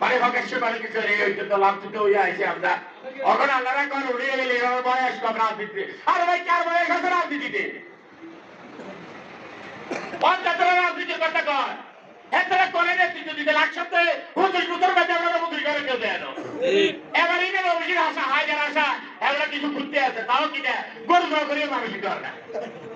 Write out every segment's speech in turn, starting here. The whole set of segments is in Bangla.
মানে হকেশ্বর মানে কিছু তো লাঞ্ছিত হয়ে আইছে আমরা। এখন আল্লাহরা কর উড়িয়ে গেলে এভাবে বয়স কম রাজনীতিতে। আর ভাই কার বয়স আছে রাজনীতিতে। কর করে দিতে আমরা করে না। কিছু ঘুরতে আছে, তাও কিনা গরু করে মানুষ দরকার ডেলি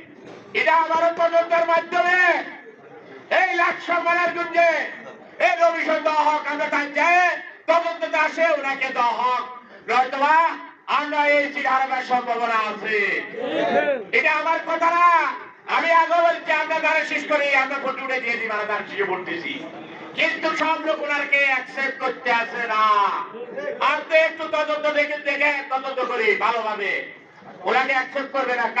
এটা আমার তদন্তের মাধ্যমে। এই লাকসাম মারার গুঞ্জে এই রবিশন দেওয়া হোক আমরা তাই চাই তদন্ততে আসে ওনাকে দেওয়া হোক। নয়তোবা আমরা এই সিট হারাবার সম্ভাবনা আছে। এটা আমার কথা না। আমি আগে বলছি, আমরা দ্বারা শেষ করি, আমরা ফটো উঠে দিয়ে দিই তার শেষে পড়তেছি। কিন্তু সব লোক ওনারকে অ্যাকসেপ্ট করতে আসে না। তো একটু তদন্ত দেখে দেখে তদন্ত করি, ভালোভাবে। ওনাকে অ্যাকসেপ্ট করবে না।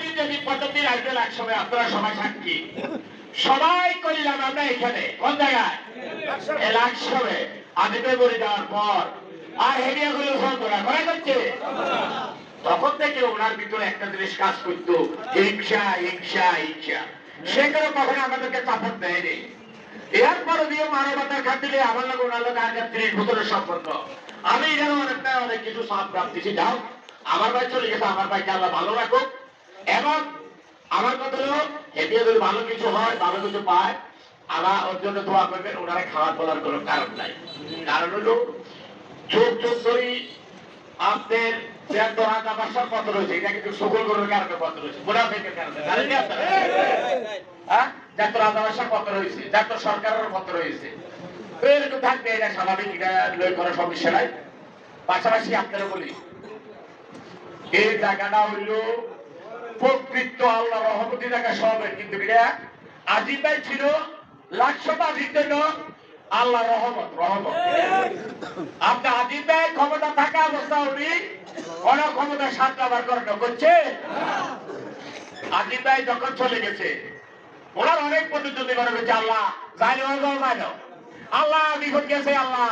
দিন যদি পদ্ধতির আসবেন এক সময় আপনারা সবাই সাক্ষী সবাই করলাম আমরা এখানে কোন জায়গায়? এলাকশনে আদিতে বলে যাওয়ার পর। আর হেরিয়া গুলো ফোন করা করা করছে? তখন থেকে ওনার ভিতরে একটা জিনিস কাজ করতো হিংসা হিংসা হিংসা। সেগুলো কখনো আমাদেরকে চাপত দেয়নি। এরপরে দিয়ে মানবতার খাতিরে আমার লোক ওনার লোক আগে ত্রিশ বছরের সম্পর্ক। আমি যেন অনেকটা অনেক কিছু সাপ প্রাপ্তিছি যাও আমার ভাই চলে গেছে আমার ভাইকে আল্লাহ ভালো রাখুক। এবং আমার কথা হলো হেঁটে যদি ভালো কিছু হয় ভালো কিছু পায় আবার ওর জন্য দোয়া করবেন ওনারা খাওয়ার বলার কোনো কারণ নাই। কারণ হলো চোখ চোখ ধরি আপনার দেড় হাজার বাসার পত্র রয়েছে এটা কিন্তু সকল গরুর কারণে পত্র রয়েছে মুনাফেকের কারণে জানেন কি আপনারা? হ্যাঁ? যাত্র আদাবাসার পত্র হয়েছে যাত্র সরকারের পত্র হয়েছে এরকম থাকবে এটা স্বাভাবিক এটা লই করার সমস্যা নাই। পাশাপাশি আপনারা বলি এই জায়গাটা হইল প্রকৃত আল্লাহ রহমতি জায়গা সবের কিন্তু আজিব ভাই ছিল আজিব জন্য আল্লাহ রহমত রহমত। ভাই ক্ষমতা থাকা অবস্থা উনি অনেক ক্ষমতা সাত করছে? ভাই যখন চলে গেছে, ওনার অনেক প্রতিদ্বন্দ্বী করে আল্লাহ যাই যাই আল্লাহ, বিপদ গেছে, আল্লাহ।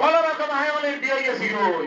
কোন রকম আয়নের দিয়ে গেছি, ওই।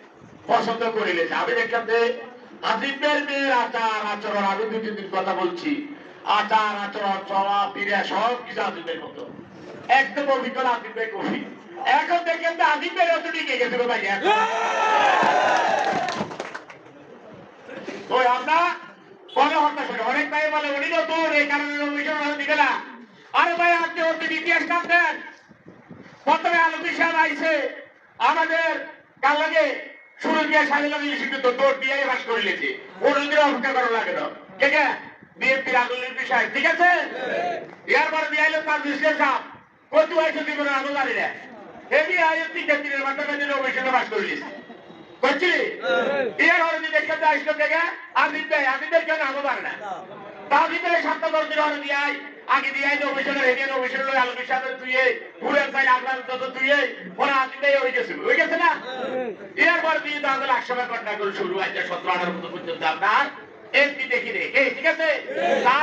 পছন্দ করে নিয়েছে আমি দেখলাম আজিমের মেয়ের আচার আচরণ, আমি দুই তিন দিন কথা বলছি। আচার আচরণ চলা ফিরে সব কিছু আজিমের মতো। একদম অভিজ্ঞতা আজিমের কফি এখন দেখেন যে আজিমের অত টিকে গেছে ভাই ওই আমরা বলে হত্যা করি অনেক ভাই বলে, উনি নতুন, এই কারণে অভিযোগ দিবে না। আরে ভাই, আপনি ওদের ইতিহাস কাটতেন প্রথমে আলোকি সাহেব আইছে, আমাদের কাল লাগে? করে অপেক্ষা করা লাগে না। ঠিক আছে বিএনপির বিষয়। ঠিক আছে? এরপরে আইলো কত আইলো করে আগে দিয়ে আই অভিষেকের হেডিয়ার অভিষেক লই আলোকে সাহেবের ঘুরে চাই আপনার যত ওরা হয়ে হয়ে গেছে না? এরপর দিয়ে দেওয়া গেল একসময় ঘটনা করে শুরু হয়েছে সতেরো আঠারো পর্যন্ত আপনার। এমপি দেখি রে ঠিক আছে? তা